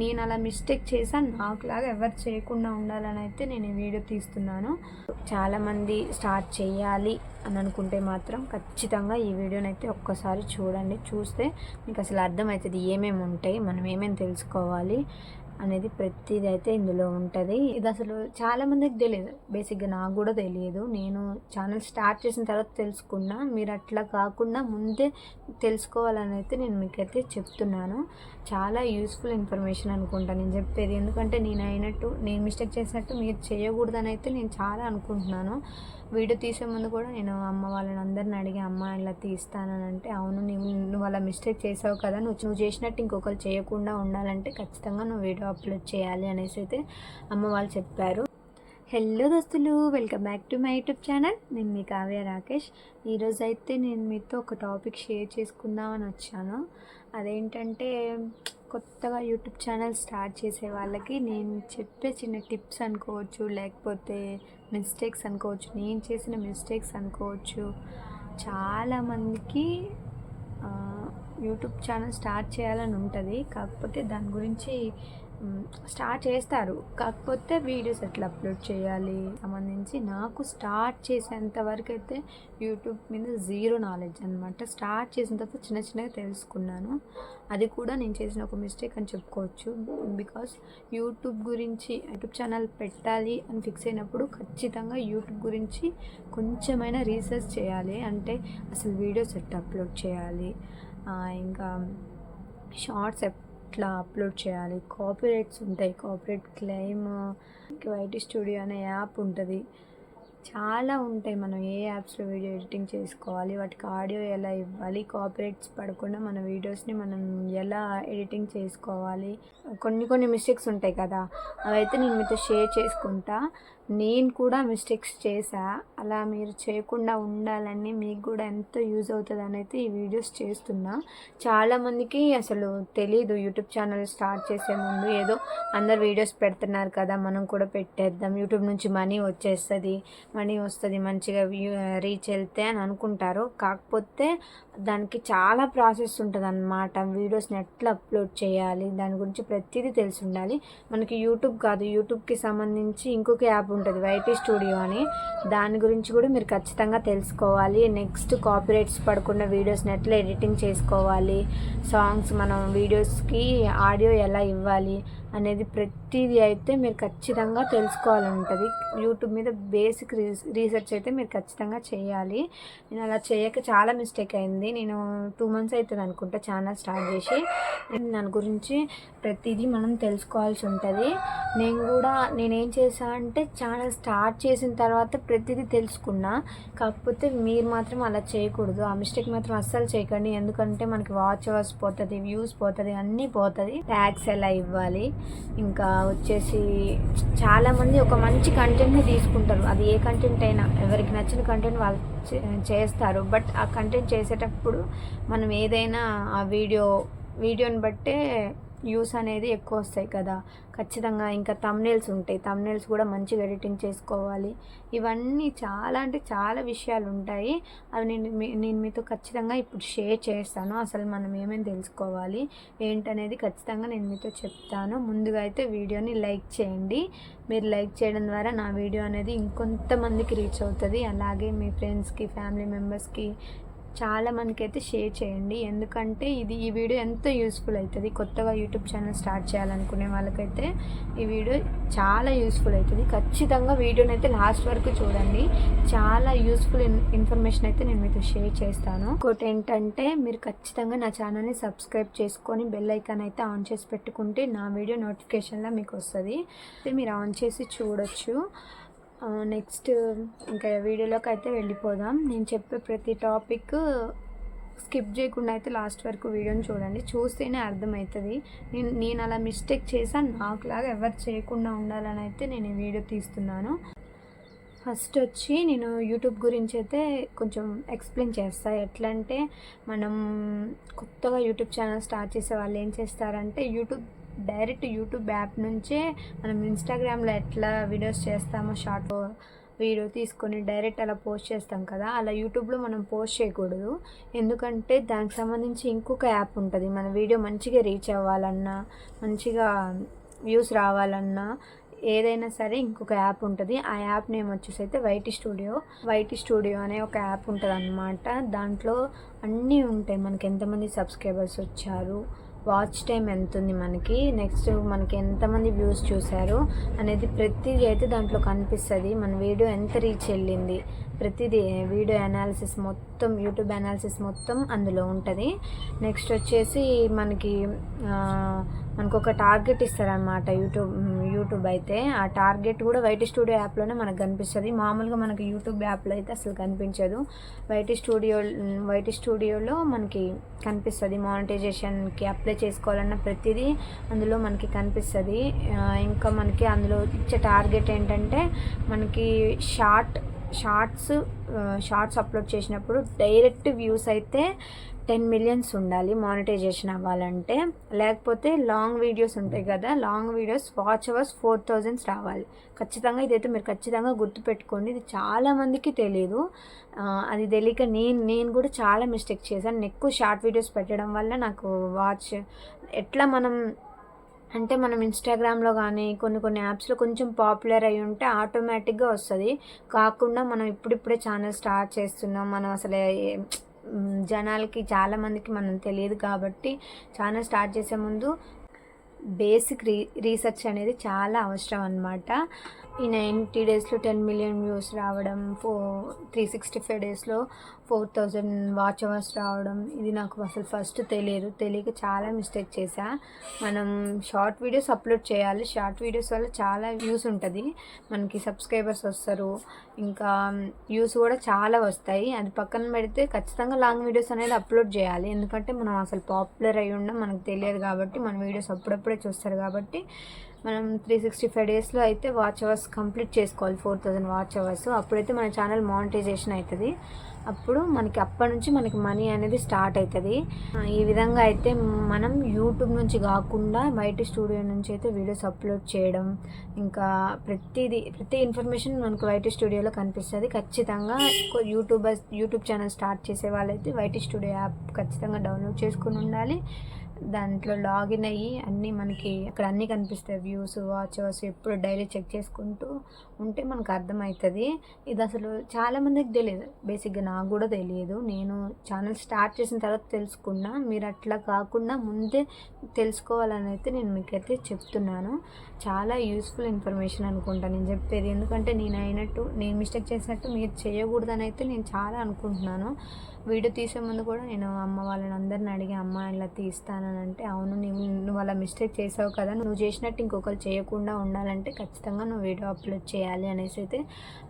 నేను అలా మిస్టేక్ చేశాను నాకులాగా ఎవరు చేయకుండా ఉండాలని అయితే నేను ఈ వీడియో తీస్తున్నాను. చాలామంది స్టార్ట్ చేయాలి అని అనుకుంటే మాత్రం ఖచ్చితంగా ఈ వీడియోని అయితే ఒక్కసారి చూడండి. చూస్తే మీకు అసలు అర్థమవుతుంది ఏమేమి ఉంటాయి మనం ఏమేమి తెలుసుకోవాలి అనేది ప్రతిది అయితే ఇందులో ఉంటుంది. ఇది అసలు చాలా మందికి తెలియదు బేసిక్గా నాకు కూడా తెలియదు నేను ఛానల్ స్టార్ట్ చేసిన తర్వాత తెలుసుకున్నా. మీరు అట్లా కాకుండా ముందే తెలుసుకోవాలని అయితే నేను మీకైతే చెప్తున్నాను. చాలా యూస్ఫుల్ ఇన్ఫర్మేషన్ అనుకుంటా నేను చెప్పేది. ఎందుకంటే నేను అయినట్టు నేను మిస్టేక్ చేసినట్టు మీరు చేయకూడదని అయితే నేను చాలా అనుకుంటున్నాను. వీడియో తీసే ముందు కూడా నేను అమ్మ వాళ్ళని అందరిని అడిగి అమ్మ ఇలా తీస్తానని అంటే అవును నువ్వు నువ్వు అలా మిస్టేక్ చేసావు కదా. నువ్వు నువ్వు చేసినట్టు ఇంకొకరు చేయకుండా ఉండాలంటే ఖచ్చితంగా నువ్వు వీడియో అప్లోడ్ చేయాలి అనేసి అయితే అమ్మ వాళ్ళు చెప్పారు. హలో దోస్తులు welcome back to my YouTube channel నేను మీ కావ్య రాకేష్. ఈరోజు అయితే నేను మీతో ఒక టాపిక్ షేర్ చేసుకుందామని వచ్చాను. అదేంటంటే కొత్తగా యూట్యూబ్ ఛానల్ స్టార్ట్ చేసే వాళ్ళకి నేను చెప్పే చిన్న టిప్స్ అనుకోవచ్చు లేకపోతే మిస్టేక్స్ అనుకోవచ్చు నేను చేసిన మిస్టేక్స్ అనుకోవచ్చు. చాలామందికి యూట్యూబ్ ఛానల్ స్టార్ట్ చేయాలని ఉంటుంది. కాకపోతే దాని గురించి స్టార్ట్ చేస్తారు. కాకపోతే వీడియోస్ ఎట్లా అప్లోడ్ చేయాలి? సంబంధించి నాకు స్టార్ట్ చేసేంత వరకు అయితే యూట్యూబ్ మీద జీరో నాలెడ్జ్ అనమాట స్టార్ట్ చేసిన తర్వాత చిన్న చిన్నగా తెలుసుకున్నాను. అది కూడా నేను చేసిన ఒక మిస్టేక్ అని చెప్పుకోవచ్చు. బికాస్ యూట్యూబ్ గురించి యూట్యూబ్ ఛానల్ పెట్టాలి అని ఫిక్స్ అయినప్పుడు ఖచ్చితంగా యూట్యూబ్ గురించి కొంచెమైనా రీసెర్చ్ చేయాలి. అంటే అసలు వీడియోస్ ఎట్లా అప్లోడ్ చేయాలి? ఇంకా షార్ట్స్ ఎట్లా అప్లోడ్ చేయాలి? కాపీరైట్స్ ఉంటాయి. కాపీరైట్ క్లెయిమ్ వైటీ స్టూడియో అనే యాప్ ఉంటుంది. చాలా ఉంటాయి. మనం ఏ యాప్స్లో వీడియో ఎడిటింగ్ చేసుకోవాలి? వాటికి ఆడియో ఎలా ఇవ్వాలి? కాపీరైట్స్ పడకుండా మన వీడియోస్ని మనం ఎలా ఎడిటింగ్ చేసుకోవాలి? కొన్ని కొన్ని మిస్టేక్స్ ఉంటాయి కదా? అవైతే నేను మీతో షేర్ చేసుకుంటా. నేను కూడా మిస్టేక్స్ చేసా అలా మీరు చేయకుండా ఉండాలని మీకు కూడా ఎంతో యూజ్ అవుతుంది అనేది ఈ వీడియోస్ చేస్తున్నా. చాలామందికి అసలు తెలీదు. యూట్యూబ్ ఛానల్ స్టార్ట్ చేసే ముందు ఏదో అందరు వీడియోస్ పెడుతున్నారు కదా మనం కూడా పెట్టేద్దాం. యూట్యూబ్ నుంచి మనీ వచ్చేస్తుంది మనీ వస్తుంది మంచిగా రీచ్ వెళ్తే అని అనుకుంటారు. కాకపోతే దానికి చాలా ప్రాసెస్ ఉంటుంది అన్నమాట వీడియోస్ని ఎట్లా అప్లోడ్ చేయాలి దాని గురించి ప్రతిదీ తెలిసి ఉండాలి. మనకి యూట్యూబ్ కాదు. యూట్యూబ్కి సంబంధించి ఇంకొక యాప్ ఉంటుంది వైటీ స్టూడియో అని. దాని గురించి కూడా మీరు ఖచ్చితంగా తెలుసుకోవాలి. నెక్స్ట్ కాపీరైట్స్ పడకుండా వీడియోస్ని ఎట్లా ఎడిటింగ్ చేసుకోవాలి. సాంగ్స్ మనం వీడియోస్కి ఆడియో ఎలా ఇవ్వాలి? అనేది ప్రతిదీ అయితే మీరు ఖచ్చితంగా తెలుసుకోవాలని ఉంటుంది యూట్యూబ్ మీద బేసిక్ రీసెర్చ్ అయితే మీరు ఖచ్చితంగా చేయాలి. నేను అలా చేయక చాలా మిస్టేక్ అయింది. నేను టూ మంత్స్ అవుతుంది అనుకుంటా ఛానల్ స్టార్ట్ చేసి. నేను దాని గురించి ప్రతిదీ మనం తెలుసుకోవాల్సి ఉంటుంది. నేను కూడా నేనేం చేశా అంటే ఛానల్ స్టార్ట్ చేసిన తర్వాత ప్రతిదీ తెలుసుకున్నా. కాకపోతే మీరు మాత్రం అలా చేయకూడదు. ఆ మిస్టేక్ మాత్రం అస్సలు చేయకండి. ఎందుకంటే మనకి వాచ్ అవర్స్ పోతుంది వ్యూస్ పోతుంది అన్నీ పోతుంది. ట్యాక్స్ ఎలా ఇవ్వాలి. ఇంకా వచ్చేసి చాలామంది ఒక మంచి కంటెంట్ని తీసుకుంటారు. అది ఏ కంటెంట్ అయినా ఎవరికి నచ్చిన కంటెంట్ వాళ్ళు చే- చేస్తారు. బట్ ఆ కంటెంట్ చేసేటప్పుడు మనం ఏదైనా ఆ వీడియో వీడియోని బట్టే వ్యూస్ అనేది ఎక్కువ వస్తాయి కదా. ఖచ్చితంగా ఇంకా తమ్నేల్స్ ఉంటాయి. తమ్నేల్స్ కూడా మంచిగా ఎడిటింగ్ చేసుకోవాలి. ఇవన్నీ చాలా అంటే చాలా విషయాలు ఉంటాయి. అవి నేను నేను మీతో ఖచ్చితంగా ఇప్పుడు షేర్ చేస్తాను. అసలు మనం ఏమేమి తెలుసుకోవాలి ఏంటనేది ఖచ్చితంగా నేను మీతో చెప్తాను. ముందుగా అయితే వీడియోని లైక్ చేయండి. మీరు లైక్ చేయడం ద్వారా నా వీడియో అనేది ఇంకొంతమందికి రీచ్ అవుతుంది. అలాగే మీ ఫ్రెండ్స్కి ఫ్యామిలీ మెంబర్స్కి చాలా మందికి అయితే షేర్ చేయండి. ఎందుకంటే ఇది ఈ వీడియో ఎంతో యూస్ఫుల్ అవుతుంది కొత్తగా యూట్యూబ్ ఛానల్ స్టార్ట్ చేయాలనుకునే వాళ్ళకైతే ఈ వీడియో చాలా యూస్ఫుల్ అవుతుంది ఖచ్చితంగా వీడియోని అయితే లాస్ట్ వరకు చూడండి. చాలా యూస్ఫుల్ ఇన్ఫర్మేషన్ అయితే నేను మీతో షేర్ చేస్తాను. ఇంకోటి ఏంటంటే మీరు ఖచ్చితంగా నా ఛానల్ని సబ్స్క్రైబ్ చేసుకొని బెల్ ఐకాన్ అయితే ఆన్ చేసి పెట్టుకుంటే నా వీడియో నోటిఫికేషన్లో మీకు వస్తుంది. అయితే మీరు ఆన్ చేసి చూడొచ్చు. నెక్స్ట్ ఇంకా వీడియోలోకి అయితే వెళ్ళిపోదాం. నేను చెప్పే ప్రతి టాపిక్ స్కిప్ చేయకుండా అయితే లాస్ట్ వరకు వీడియోని చూడండి. చూస్తేనే అర్థమవుతుంది. నేను నేను అలా మిస్టేక్ చేశాను నాకులాగా ఎవరు చేయకుండా ఉండాలని అయితే నేను ఈ వీడియో తీస్తున్నాను. ఫస్ట్ వచ్చి నేను యూట్యూబ్ గురించి అయితే కొంచెం ఎక్స్ప్లెయిన్ చేస్తా. ఎట్లా అంటే మనం కొత్తగా యూట్యూబ్ ఛానల్ స్టార్ట్ చేసే వాళ్ళు ఏం చేస్తారంటే యూట్యూబ్ డైరెక్ట్ యూట్యూబ్ యాప్ నుంచే మనం ఇన్స్టాగ్రామ్లో ఎట్లా వీడియోస్ చేస్తామో షార్ట్ వీడియో తీసుకొని డైరెక్ట్ అలా పోస్ట్ చేస్తాం కదా అలా యూట్యూబ్లో మనం పోస్ట్ చేయకూడదు. ఎందుకంటే దానికి సంబంధించి ఇంకొక యాప్ ఉంటుంది. మన వీడియో మంచిగా రీచ్ అవ్వాలన్నా మంచిగా వ్యూస్ రావాలన్నా ఏదైనా సరే ఇంకొక యాప్ ఉంటుంది. ఆ యాప్ నేమ్ వచ్చేసి అయితే వైటీ స్టూడియో. వైటీ స్టూడియో అనే ఒక యాప్ ఉంటుంది అనమాట దాంట్లో అన్నీ ఉంటాయి. మనకి ఎంతమంది సబ్స్క్రైబర్స్ వచ్చారు వాచ్ టైం ఎంత ఉంది మనకి? నెక్స్ట్ మనకి ఎంతమంది వ్యూస్ చూశారు అనేది ప్రతిదీ అయితే దాంట్లో కనిపిస్తుంది. మన వీడియో ఎంత రీచ్ వెళ్ళింది? ప్రతిదీ వీడియో అనాలిసిస్ మొత్తం యూట్యూబ్ అనాలిసిస్ మొత్తం అందులో ఉంటుంది. నెక్స్ట్ వచ్చేసి మనకి మనకు ఒక టార్గెట్ ఇస్తారనమాట యూట్యూబ్ యూట్యూబ్ అయితే ఆ టార్గెట్ కూడా వైట్ స్టూడియో యాప్లోనే మనకు కనిపిస్తుంది. మామూలుగా మనకి యూట్యూబ్ యాప్లో అయితే అసలు కనిపించదు. వైట్ స్టూడియో వైట్ స్టూడియోలో మనకి కనిపిస్తుంది. మానిటైజేషన్కి అప్లై చేసుకోవాలన్న ప్రతిదీ అందులో మనకి కనిపిస్తుంది. ఇంకా మనకి అందులో ఇచ్చే టార్గెట్ ఏంటంటే మనకి షార్ట్ షార్ట్స్ షార్ట్స్ అప్లోడ్ చేసినప్పుడు డైరెక్ట్ వ్యూస్ అయితే టెన్ మిలియన్స్ ఉండాలి మానిటైజేషన్ అవ్వాలంటే. లేకపోతే లాంగ్ వీడియోస్ ఉంటాయి కదా long videos watch hours four thousands రావాలి. ఖచ్చితంగా ఇదైతే మీరు ఖచ్చితంగా గుర్తుపెట్టుకోండి. ఇది చాలామందికి తెలియదు అది తెలియక నేను నేను కూడా చాలా మిస్టేక్ చేశాను. ఎక్కువ షార్ట్ వీడియోస్ పెట్టడం వల్ల నాకు వాచ్ ఎట్లా మనం అంటే మనం ఇన్స్టాగ్రామ్లో కానీ కొన్ని కొన్ని యాప్స్లో కొంచెం పాపులర్ అయి ఉంటే ఆటోమేటిక్గా వస్తుంది. కాకుండా మనం ఇప్పుడిప్పుడే ఛానల్ స్టార్ట్ చేస్తున్నాం. మనం అసలు జనాలకి చాలామందికి మనం తెలియదు కాబట్టి ఛానల్ స్టార్ట్ చేసే ముందు బేసిక్ రీ రీసెర్చ్ అనేది చాలా అవసరం అనమాట ఈ నైంటీ డేస్లో టెన్ మిలియన్ వ్యూస్ రావడం ఫో త్రీ సిక్స్టీ ఫైవ్ డేస్లో ఫోర్ థౌజండ్ వాచ్ అవర్స్ రావడం ఇది నాకు అసలు ఫస్ట్ తెలియదు. తెలియక చాలా మిస్టేక్ చేశా. మనం షార్ట్ వీడియోస్ అప్లోడ్ చేయాలి. షార్ట్ వీడియోస్ వల్ల చాలా వ్యూస్ ఉంటుంది. మనకి సబ్స్క్రైబర్స్ వస్తారు. ఇంకా వ్యూస్ కూడా చాలా వస్తాయి. అది పక్కన పెడితే ఖచ్చితంగా లాంగ్ వీడియోస్ అనేది అప్లోడ్ చేయాలి. ఎందుకంటే మనం అసలు పాపులర్ అయ్యి ఉండం మనకు తెలియదు కాబట్టి మన వీడియోస్ అప్పుడప్పుడే చూస్తారు కాబట్టి మనం త్రీ సిక్స్టీ ఫైవ్ డేస్లో అయితే వాచ్ అవర్స్ కంప్లీట్ చేసుకోవాలి ఫోర్ థౌజండ్ వాచ్ అవర్స్ అప్పుడైతే మన ఛానల్ మానిటైజేషన్ అవుతుంది అప్పుడు మనకి అప్పటి నుంచి మనకి మనీ అనేది స్టార్ట్ అవుతుంది ఈ విధంగా అయితే మనం యూట్యూబ్ నుంచి కాకుండా బయట స్టూడియో నుంచి అయితే వీడియోస్ అప్లోడ్ చేయడం ఇంకా ప్రతిదీ ప్రతి ఇన్ఫర్మేషన్ మనకు వైటీ స్టూడియోలో కనిపిస్తుంది. ఖచ్చితంగా యూట్యూబర్ యూట్యూబ్ ఛానల్ స్టార్ట్ చేసే వాళ్ళైతే వైటీ స్టూడియో యాప్ ఖచ్చితంగా డౌన్లోడ్ చేసుకుని ఉండాలి. దాంట్లో లాగిన్ అయ్యి అన్నీ మనకి అక్కడ అన్నీ కనిపిస్తాయి. వ్యూస్ వాచ్ అవర్స్ ఎప్పుడు డైలీ చెక్ చేసుకుంటూ ఉంటే మనకు అర్థమవుతుంది. ఇది అసలు చాలామందికి తెలియదు బేసిక్గా నాకు కూడా తెలియదు నేను ఛానల్ స్టార్ట్ చేసిన తర్వాత తెలుసుకున్నా. మీరు అట్లా కాకుండా ముందే తెలుసుకోవాలని అయితే నేను మీకైతే చెప్తున్నాను. చాలా యూస్ఫుల్ ఇన్ఫర్మేషన్ అనుకుంటా నేను చెప్పేది. ఎందుకంటే నేను అయినట్టు నేను మిస్టేక్ చేసినట్టు మీరు చేయకూడదని అయితే నేను చాలా అనుకుంటున్నాను. వీడియో తీసే ముందు కూడా నేను అమ్మ వాళ్ళని అందరిని అడిగి అమ్మ ఇలా అంటే అవును నువ్వు నువ్వు అలా మిస్టేక్ చేసావు కదా నువ్వు చేసినట్టు ఇంకొకరు చేయకుండా ఉండాలంటే ఖచ్చితంగా నువ్వు వీడియో అప్లోడ్ చేయాలి అనేసి అయితే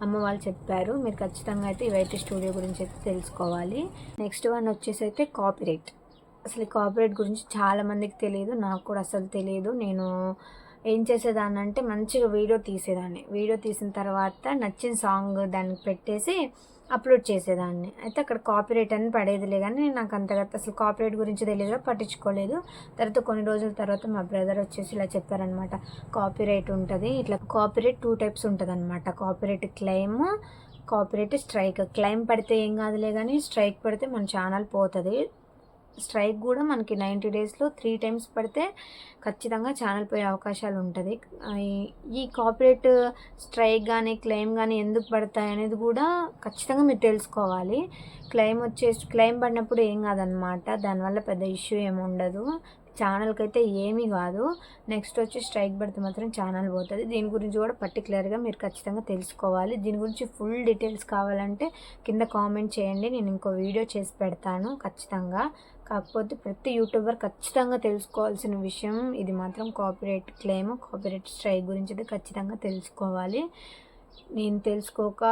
అమ్మ వాళ్ళు చెప్పారు. మీరు ఖచ్చితంగా అయితే ఇవైతే స్టూడియో గురించి అయితే తెలుసుకోవాలి. నెక్స్ట్ వన్ వచ్చేసి అయితే కాపీరైట్. అసలు కాపీరైట్ గురించి చాలామందికి తెలియదు నాకు కూడా అసలు తెలియదు. నేను ఏం చేసేదాన్ని అంటే మంచిగా వీడియో తీసేదాన్ని. వీడియో తీసిన తర్వాత నచ్చిన సాంగ్ దానికి పెట్టేసి అప్లోడ్ చేసేదాన్ని. అయితే అక్కడ కాపీరైట్ అని పడేదిలే కానీ నాకు అంతగా అసలు కాపీరైట్ గురించి తెలియదు పట్టించుకోలేదు. తర్వాత కొన్ని రోజుల తర్వాత మా బ్రదర్ వచ్చేసి ఇలా చెప్పారనమాట కాపీరైట్ ఉంటుంది ఇట్లా కాపీరైట్ టూ టైప్స్ ఉంటుంది అనమాట copyright claim copyright strike. Claim పడితే ఏం కాదులే కానీ స్ట్రైక్ పడితే మన ఛానల్ పోతుంది. స్ట్రైక్ కూడా మనకి నైంటీ డేస్లో త్రీ టైమ్స్ పడితే ఖచ్చితంగా ఛానల్ పోయే అవకాశాలు ఉంటుంది. ఈ కాపరేట్ స్ట్రైక్ కానీ క్లెయిమ్ కానీ ఎందుకు పడతాయి అనేది కూడా ఖచ్చితంగా మీరు తెలుసుకోవాలి. క్లెయిమ్ వచ్చేసి క్లెయిమ్ పడినప్పుడు ఏం కాదనమాట దానివల్ల పెద్ద ఇష్యూ ఏమి ఉండదు. ఛానల్కి అయితే ఏమీ కాదు. నెక్స్ట్ వచ్చి స్ట్రైక్ పడితే మాత్రం ఛానల్ పోతుంది. దీని గురించి కూడా పర్టికులర్గా మీరు ఖచ్చితంగా తెలుసుకోవాలి. దీని గురించి ఫుల్ డీటెయిల్స్ కావాలంటే కింద కామెంట్ చేయండి. నేను ఇంకో వీడియో చేసి పెడతాను ఖచ్చితంగా. కాకపోతే ప్రతి యూట్యూబర్ ఖచ్చితంగా తెలుసుకోవాల్సిన విషయం ఇది మాత్రం కాపీరైట్ క్లెయిమ్ కాపీరైట్ స్ట్రైక్ గురించి అయితే ఖచ్చితంగా తెలుసుకోవాలి. నేను తెలుసుకోక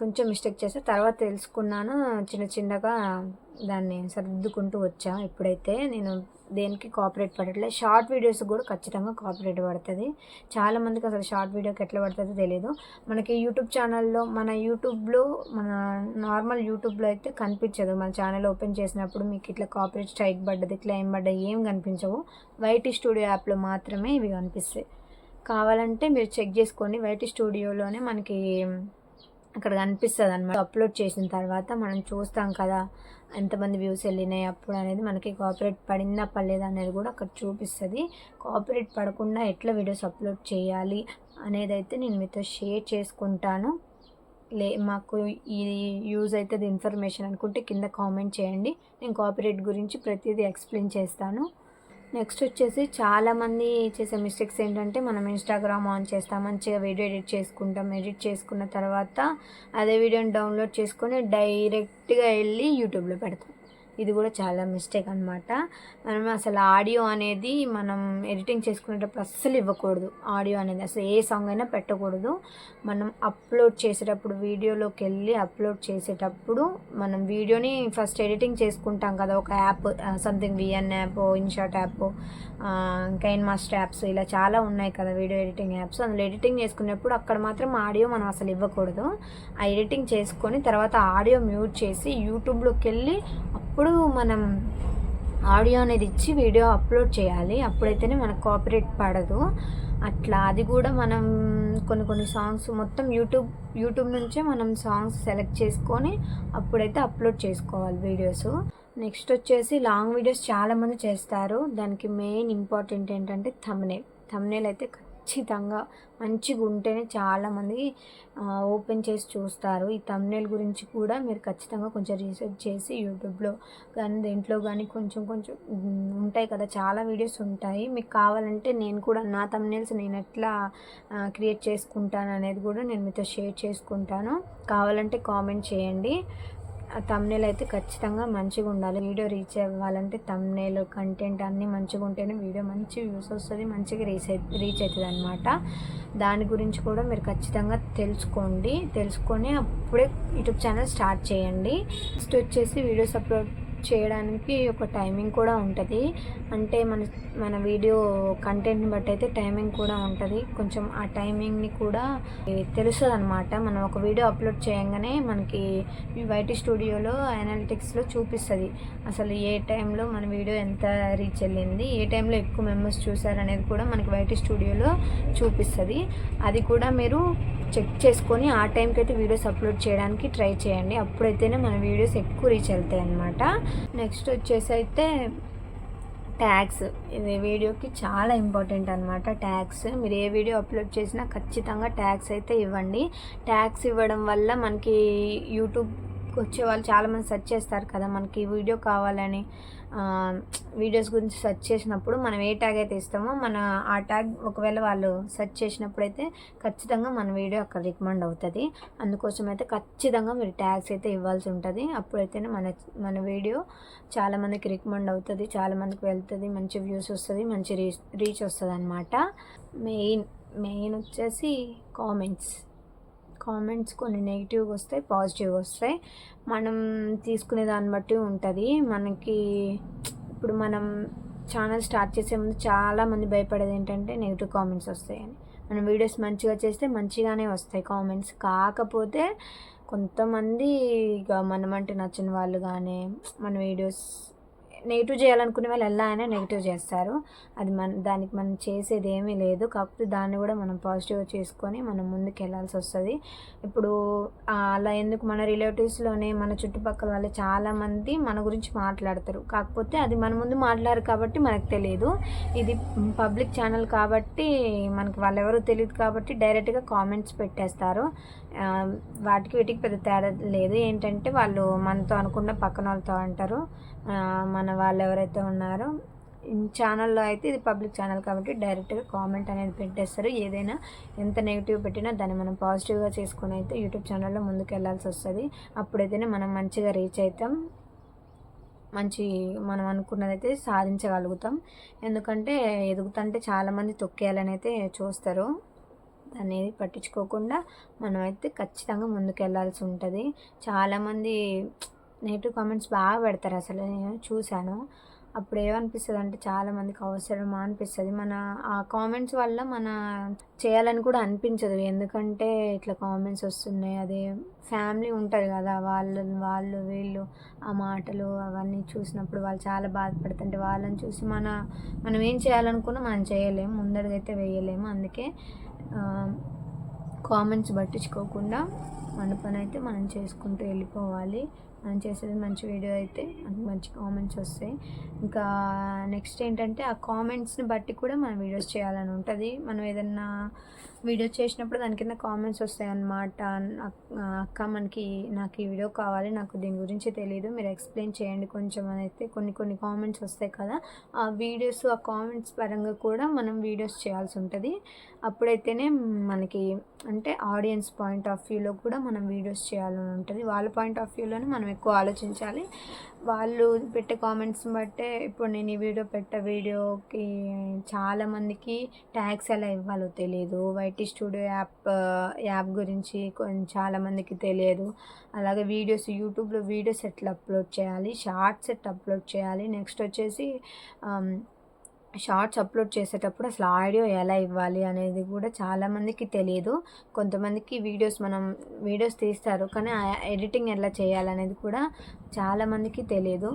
కొంచెం మిస్టేక్ చేస్తే తర్వాత తెలుసుకున్నాను చిన్న చిన్నగా దాన్ని సర్దుకుంటూ వచ్చా ఇప్పుడైతే. నేను దేనికి కాపరేట్ పడట్లేదు. షార్ట్ వీడియోస్ కూడా ఖచ్చితంగా కాపరేట్ పడుతుంది. చాలామందికి అసలు షార్ట్ వీడియోకి ఎట్లా పడుతుందో తెలియదు మనకి యూట్యూబ్ ఛానల్లో మన యూట్యూబ్లో మన నార్మల్ యూట్యూబ్లో అయితే కనిపించదు. మన ఛానల్ ఓపెన్ చేసినప్పుడు మీకు ఇట్లా కాపరేట్ స్ట్రైక్ పడ్డది క్లైమ్ పడ్డది ఏం కనిపించవు. వైటీ స్టూడియో యాప్లో మాత్రమే ఇవి కనిపిస్తాయి. కావాలంటే మీరు చెక్ చేసుకోండి. వైటీ స్టూడియోలోనే మనకి అక్కడ కనిపిస్తుంది అనమాట అప్లోడ్ చేసిన తర్వాత మనం చూస్తాం కదా. ఎంతమంది వ్యూస్ వెళ్ళినాయి అప్పుడు అనేది మనకి కాపరేట్ పడిందా పడలేదా అనేది కూడా అక్కడ చూపిస్తుంది. కాపరేట్ పడకుండా ఎట్లా వీడియోస్ అప్లోడ్ చేయాలి అనేది అయితే నేను మీతో షేర్ చేసుకుంటాను. లే మాకు ఇది యూజ్ అవుతుంది ఇన్ఫర్మేషన్ అనుకుంటే కింద కామెంట్ చేయండి. నేను కాపరేట్ గురించి ప్రతిదీ ఎక్స్ప్లెయిన్ చేస్తాను. నెక్స్ట్ వచ్చేసి చాలామంది చేసే మిస్టేక్స్ ఏంటంటే మనం ఇన్స్టాగ్రామ్ ఆన్ చేస్తాం మంచిగా వీడియో ఎడిట్ చేసుకుంటాం. ఎడిట్ చేసుకున్న తర్వాత అదే వీడియోని డౌన్లోడ్ చేసుకొని డైరెక్ట్గా వెళ్ళి యూట్యూబ్లో పెడతాం. ఇది కూడా చాలా మిస్టేక్ అనమాట మనం అసలు ఆడియో అనేది మనం ఎడిటింగ్ చేసుకునేటప్పుడు అస్సలు ఇవ్వకూడదు. ఆడియో అనేది అసలు ఏ సాంగ్ అయినా పెట్టకూడదు. మనం అప్లోడ్ చేసేటప్పుడు వీడియోలోకి వెళ్ళి అప్లోడ్ చేసేటప్పుడు మనం వీడియోని ఫస్ట్ ఎడిటింగ్ చేసుకుంటాం కదా ఒక app something VN app InShot app KineMaster apps ఇలా చాలా ఉన్నాయి కదా వీడియో ఎడిటింగ్ యాప్స్. అందులో ఎడిటింగ్ చేసుకునేప్పుడు అక్కడ మాత్రం ఆడియో మనం అసలు ఇవ్వకూడదు. ఆ ఎడిటింగ్ చేసుకొని తర్వాత ఆడియో మ్యూట్ చేసి యూట్యూబ్లోకి వెళ్ళి అప్పుడు మనం ఆడియో అనేది ఇచ్చి వీడియో అప్లోడ్ చేయాలి. అప్పుడైతేనే మనకు కాపరేట్ పడదు. అట్లా అది కూడా మనం కొన్ని కొన్ని సాంగ్స్ మొత్తం యూట్యూబ్ యూట్యూబ్ నుంచే మనం సాంగ్స్ సెలెక్ట్ చేసుకొని అప్పుడైతే అప్లోడ్ చేసుకోవాలి వీడియోస్. నెక్స్ట్ వచ్చేసి లాంగ్ వీడియోస్ చాలామంది చేస్తారు. దానికి మెయిన్ ఇంపార్టెంట్ ఏంటంటే థమ్నేల్. థమ్నేల్ అయితే ఖచ్చితంగా మంచిగా ఉంటేనే చాలామంది ఓపెన్ చేసి చూస్తారు. ఈ తమ్నేల్ గురించి కూడా మీరు ఖచ్చితంగా కొంచెం రీసెర్చ్ చేసి యూట్యూబ్లో కానీ దేంట్లో కానీ కొంచెం కొంచెం ఉంటాయి కదా చాలా వీడియోస్ ఉంటాయి. మీకు కావాలంటే నేను కూడా నా తమ్నేల్స్ నేను ఎట్లా క్రియేట్ చేసుకుంటాను అనేది కూడా నేను మీతో షేర్ చేసుకుంటాను. కావాలంటే కామెంట్ చేయండి. తమ్నేల్ అయితే ఖచ్చితంగా మంచిగా ఉండాలి. వీడియో రీచ్ అవ్వాలంటే తమ్నేల్ కంటెంట్ అన్నీ మంచిగా ఉంటేనే వీడియో మంచి వ్యూస్ వస్తుంది మంచిగా రీచ్ రీచ్ అవుతుంది అనమాట దాని గురించి కూడా మీరు ఖచ్చితంగా తెలుసుకోండి. తెలుసుకొని అప్పుడే యూట్యూబ్ ఛానల్ స్టార్ట్ చేయండి. నెక్స్ట్ వచ్చేసి వీడియోస్ అప్లోడ్ చేయడానికి ఒక టైమింగ్ కూడా ఉంటుంది. అంటే మన మన వీడియో కంటెంట్ని బట్టి అయితే టైమింగ్ కూడా ఉంటుంది. కొంచెం ఆ టైమింగ్ని కూడా తెలుస్తుంది అనమాట మనం ఒక వీడియో అప్లోడ్ చేయగానే మనకి వైటీ స్టూడియోలో అనాలిటిక్స్లో చూపిస్తుంది. అసలు ఏ టైంలో మన వీడియో ఎంత రీచ్ వెళ్ళింది ఏ టైంలో ఎక్కువ మెంబర్స్ చూసారు అనేది కూడా మనకి వైటీ స్టూడియోలో చూపిస్తుంది. అది కూడా మీరు చెక్ చేసుకొని ఆ టైంకి అయితే వీడియోస్ అప్లోడ్ చేయడానికి ట్రై చేయండి. అప్పుడైతేనే మన వీడియోస్ ఎక్కువ రీచ్ అవుతాయి అనమాట నెక్స్ట్ వచ్చేసి అయితే ట్యాగ్స్. ఇది వీడియోకి చాలా ఇంపార్టెంట్ అనమాట ట్యాగ్స్. మీరు ఏ వీడియో అప్లోడ్ చేసినా ఖచ్చితంగా ట్యాగ్స్ అయితే ఇవ్వండి. ట్యాగ్స్ ఇవ్వడం వల్ల మనకి యూట్యూబ్ వచ్చే వాళ్ళు చాలామంది సెర్చ్ చేస్తారు కదా మనకి వీడియో కావాలని వీడియోస్ గురించి సెర్చ్ చేసినప్పుడు మనం ఏ ట్యాగ్ అయితే ఇస్తామో మన ఆ ట్యాగ్ ఒకవేళ వాళ్ళు సెర్చ్ చేసినప్పుడు అయితే ఖచ్చితంగా మన వీడియో అక్కడ రికమెండ్ అవుతుంది. అందుకోసం అయితే ఖచ్చితంగా మీరు ట్యాగ్స్ అయితే ఇవ్వాల్సి ఉంటుంది. అప్పుడైతేనే మన మన వీడియో చాలామందికి రికమెండ్ అవుతుంది చాలామందికి వెళ్తుంది మంచి వ్యూస్ వస్తుంది మంచి రీచ్ రీచ్ వస్తుంది అనమాట మెయిన్ మెయిన్ వచ్చేసి కామెంట్స్. కామెంట్స్ కొన్ని నెగిటివ్గా వస్తాయి పాజిటివ్గా వస్తాయి. మనం తీసుకునే దాన్ని బట్టి ఉంటుంది. మనకి ఇప్పుడు మనం ఛానల్ స్టార్ట్ చేసే ముందు చాలామంది భయపడేది ఏంటంటే నెగిటివ్ కామెంట్స్ వస్తాయని. మనం వీడియోస్ మంచిగా చేస్తే మంచిగానే వస్తాయి కామెంట్స్. కాకపోతే కొంతమంది ఇక మనమంటే నచ్చిన వాళ్ళు కానీ మన వీడియోస్ నెగిటివ్ చేయాలనుకునే వాళ్ళు ఎలా అయినా నెగిటివ్ చేస్తారు. అది మన దానికి మనం చేసేది ఏమీ లేదు. కాకపోతే దాన్ని కూడా మనం పాజిటివ్ చేసుకొని మనం ముందుకు వెళ్ళాల్సి వస్తుంది. ఇప్పుడు అలా ఎందుకు మన రిలేటివ్స్లోనే మన చుట్టుపక్కల వాళ్ళు చాలామంది మన గురించి మాట్లాడతారు. కాకపోతే అది మన ముందు మాట్లాడారు కాబట్టి మనకు తెలియదు. ఇది పబ్లిక్ ఛానల్ కాబట్టి మనకి వాళ్ళు ఎవరు తెలియదు కాబట్టి డైరెక్ట్గా కామెంట్స్ పెట్టేస్తారు. వాటికి వీటికి పెద్ద తేడా లేదు. ఏంటంటే వాళ్ళు మనతో అనుకున్న పక్కన వాళ్ళతో అంటారు. మన వాళ్ళు ఎవరైతే ఉన్నారో ఛానల్లో అయితే ఇది పబ్లిక్ ఛానల్ కాబట్టి డైరెక్ట్గా కామెంట్ అనేది పెట్టేస్తారు. ఏదైనా ఎంత నెగిటివ్ పెట్టినా దాన్ని మనం పాజిటివ్గా చేసుకొని అయితే యూట్యూబ్ ఛానల్లో ముందుకు వెళ్ళాల్సి వస్తుంది. అప్పుడైతేనే మనం మంచిగా రీచ్ అవుతాం మంచి మనం అనుకున్నదైతే సాధించగలుగుతాం. ఎందుకంటే ఎదుగుతుంటే చాలామంది తొక్కేయాలని అయితే చూస్తారు. దాన్ని పట్టించుకోకుండా మనం అయితే ఖచ్చితంగా ముందుకు వెళ్ళాల్సి ఉంటుంది. చాలామంది నెగిటివ్ కామెంట్స్ బాగా పెడతారు అసలు. నేను చూశాను. అప్పుడు ఏమనిపిస్తుంది అంటే చాలామందికి అవసరమా అనిపిస్తుంది. మన ఆ కామెంట్స్ వల్ల మన చేయాలని కూడా అనిపించదు. ఎందుకంటే ఇట్లా కామెంట్స్ వస్తున్నాయి. అదే ఫ్యామిలీ ఉంటుంది కదా వాళ్ళు వాళ్ళు వీళ్ళు ఆ మాటలు అవన్నీ చూసినప్పుడు వాళ్ళు చాలా బాధపడుతుంటే వాళ్ళని చూసి మన మనం ఏం చేయాలనుకున్నా మనం చేయలేము. ముందడుగైతే వేయలేము. అందుకే కామెంట్స్ పట్టించుకోకుండా మన పని అయితే మనం చేసుకుంటూ వెళ్ళిపోవాలి. మనం చేసేది మంచి వీడియో అయితే మనకి మంచి కామెంట్స్ వస్తాయి. ఇంకా నెక్స్ట్ ఏంటంటే ఆ కామెంట్స్ని బట్టి కూడా మనం వీడియోస్ చేయాలని ఉంటుంది. మనం ఏదన్నా వీడియో చేసినప్పుడు దాని కింద కామెంట్స్ వస్తాయి అన్నమాట. అక్క మనకి నాకు ఈ వీడియో కావాలి నాకు దీని గురించి తెలియదు మీరు ఎక్స్ప్లెయిన్ చేయండి కొంచెం అని అయితే కొన్ని కొన్ని కామెంట్స్ వస్తాయి కదా. ఆ వీడియోస్ ఆ కామెంట్స్ పరంగా కూడా మనం వీడియోస్ చేయాల్సి ఉంటుంది. అప్పుడైతేనే మనకి అంటే ఆడియన్స్ పాయింట్ ఆఫ్ వ్యూలో కూడా మనం వీడియోస్ చేయాలని ఉంటుంది. వాళ్ళ పాయింట్ ఆఫ్ వ్యూలోనే మనం ఎక్కువ ఆలోచించాలి. వాళ్ళు పెట్టే కామెంట్స్ని బట్టే ఇప్పుడు నేను ఈ వీడియో పెట్టే వీడియోకి చాలామందికి ట్యాక్స్ ఎలా ఇవ్వాలో తెలియదు. వైటీ స్టూడియో యాప్ యాప్ గురించి కొంచెం చాలామందికి తెలియదు. అలాగే వీడియోస్ యూట్యూబ్లో వీడియోస్ ఎట్లా అప్లోడ్ చేయాలి? షార్ట్స్ ఎట్లా అప్లోడ్ చేయాలి? నెక్స్ట్ వచ్చేసి um, షార్ట్స్ అప్లోడ్ చేసేటప్పుడు అసలు ఆడియో ఎలా ఇవ్వాలి అనేది కూడా చాలామందికి తెలియదు కొంతమందికి వీడియోస్ మనం వీడియోస్ తీస్తారు కానీ ఆ ఎడిటింగ్ ఎలా చేయాలనేది కూడా చాలామందికి తెలియదు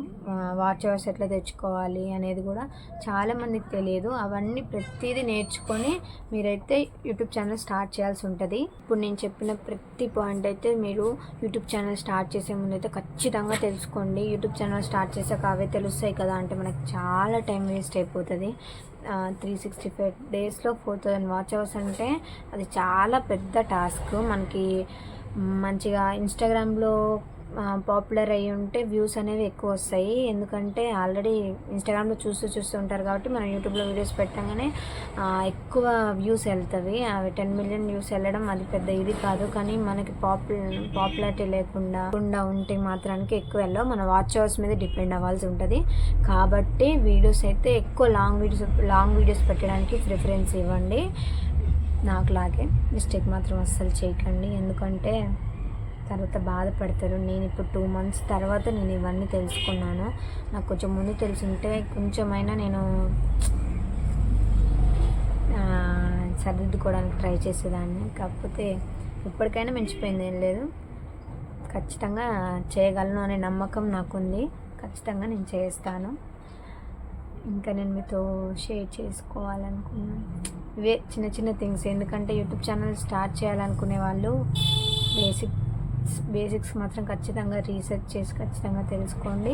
వాచ్ అవర్స్ ఎట్లా తెచ్చుకోవాలి అనేది కూడా చాలామందికి తెలియదు అవన్నీ ప్రతిదీ నేర్చుకొని మీరైతే యూట్యూబ్ ఛానల్ స్టార్ట్ చేయాల్సి ఉంటుంది. ఇప్పుడు నేను చెప్పిన ప్రతి పాయింట్ అయితే మీరు యూట్యూబ్ ఛానల్ స్టార్ట్ చేసే ముందు అయితే ఖచ్చితంగా తెలుసుకోండి. యూట్యూబ్ ఛానల్ స్టార్ట్ చేసాక అవే తెలుస్తాయి కదా అంటే మనకు చాలా టైం వేస్ట్ అయిపోతుంది. త్రీ సిక్స్టీ ఫైవ్ డేస్లో ఫోర్ థౌజండ్ వాచ్ అవర్స్ అంటే అది చాలా పెద్ద టాస్క్. మనకి మంచిగా ఇన్స్టాగ్రామ్లో పాపులర్ అయ్యి ఉంటే వ్యూస్ అనేవి ఎక్కువ వస్తాయి. ఎందుకంటే ఆల్రెడీ ఇన్స్టాగ్రామ్లో చూస్తూ చూస్తూ ఉంటారు కాబట్టి మనం యూట్యూబ్లో వీడియోస్ పెట్టగానే ఎక్కువ వ్యూస్ వెళ్తాయి అవి టెన్ మిలియన్ వ్యూస్ వెళ్ళడం అది పెద్ద ఇది కాదు. కానీ మనకి పాపులర్ పాపులారిటీ లేకుండా ఉండా ఉంటే మాత్రానికి ఎక్కువ వెళ్ళవు. మన వాచ్ అవర్స్ మీద డిపెండ్ అవ్వాల్సి ఉంటుంది. కాబట్టి వీడియోస్ అయితే ఎక్కువ లాంగ్ వీడియోస్ లాంగ్ వీడియోస్ పెట్టడానికి ప్రిఫరెన్స్ ఇవ్వండి. నాకు లాగే మిస్టేక్ మాత్రం అస్సలు చేయకండి. ఎందుకంటే తర్వాత బాధపడతారు. నేను ఇప్పుడు టూ మంత్స్ తర్వాత నేను ఇవన్నీ తెలుసుకున్నాను. నాకు కొంచెం ముందు తెలుసుంటే కొంచెమైనా నేను సర్దిద్దుకోవడానికి ట్రై చేసేదాన్ని. కాకపోతే ఇప్పటికైనా మించిపోయింది. ఏం లేదు. ఖచ్చితంగా చేయగలను అనే నమ్మకం నాకుంది. ఖచ్చితంగా నేను చేస్తాను. ఇంకా నేను మీతో షేర్ చేసుకోవాలనుకున్నాను. ఇవే చిన్న చిన్న థింగ్స్. ఎందుకంటే యూట్యూబ్ ఛానల్ స్టార్ట్ చేయాలనుకునే వాళ్ళు బేసిక్ బేసిక్స్ మాత్రం ఖచ్చితంగా రీసెర్చ్ చేసి ఖచ్చితంగా తెలుసుకోండి.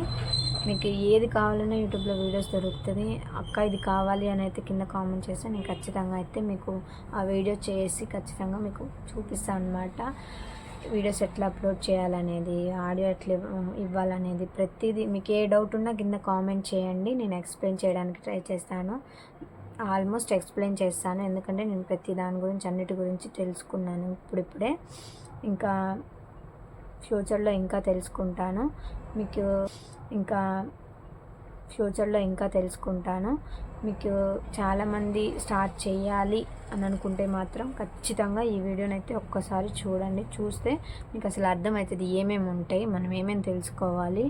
మీకు ఏది కావాలన్నా యూట్యూబ్లో వీడియోస్ దొరుకుతుంది. అక్క ఇది కావాలి అని అయితే కింద కామెంట్ చేస్తే నేను ఖచ్చితంగా అయితే మీకు ఆ వీడియో చేసి ఖచ్చితంగా మీకు చూపిస్తాను అనమాట వీడియోస్ ఎట్లా అప్లోడ్ చేయాలనేది ఆడియో ఎట్లా ఇవ్వాలనేది ప్రతిదీ మీకు ఏ డౌట్ ఉన్నా కింద కామెంట్ చేయండి. నేను ఎక్స్ప్లెయిన్ చేయడానికి ట్రై చేస్తాను. ఆల్మోస్ట్ ఎక్స్ప్లెయిన్ చేస్తాను. ఎందుకంటే నేను ప్రతి దాని గురించి అన్నిటి గురించి తెలుసుకున్నాను ఇప్పుడిప్పుడే. ఇంకా ఫ్యూచర్లో ఇంకా తెలుసుకుంటాను. మీకు ఇంకా ఫ్యూచర్లో ఇంకా తెలుసుకుంటాను. మీకు చాలామంది స్టార్ట్ చేయాలి అని అనుకుంటే మాత్రం ఖచ్చితంగా ఈ వీడియోని అయితే ఒక్కసారి చూడండి. చూస్తే మీకు అసలు అర్థమవుతుంది ఏమేమి ఉంటాయి మనం ఏమేమి తెలుసుకోవాలి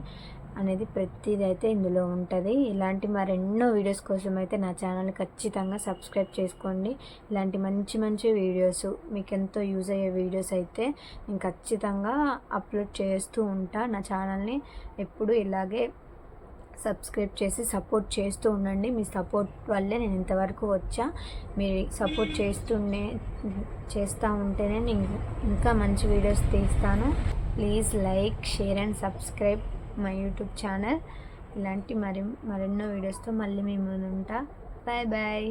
అనేది ప్రతిదైతే అయితే ఇందులో ఉంటుంది. ఇలాంటి మరెన్నో వీడియోస్ కోసం అయితే నా ఛానల్ని ఖచ్చితంగా సబ్స్క్రైబ్ చేసుకోండి. ఇలాంటి మంచి మంచి వీడియోస్ మీకు ఎంతో యూజ్ అయ్యే వీడియోస్ అయితే నేను ఖచ్చితంగా అప్లోడ్ చేస్తూ ఉంటా. నా ఛానల్ని ఎప్పుడు ఇలాగే సబ్స్క్రైబ్ చేసి సపోర్ట్ చేస్తూ ఉండండి. మీ సపోర్ట్ వల్లే నేను ఇంతవరకు వచ్చా. మీరు సపోర్ట్ చేస్తుండే చేస్తూ ఉంటేనే నేను ఇంకా మంచి వీడియోస్ తీస్తాను. Please like share and subscribe. My YouTube channel. ఇలాంటి మరి మరెన్నో వీడియోస్తో మళ్ళీ మేము ఉంటా. Bye bye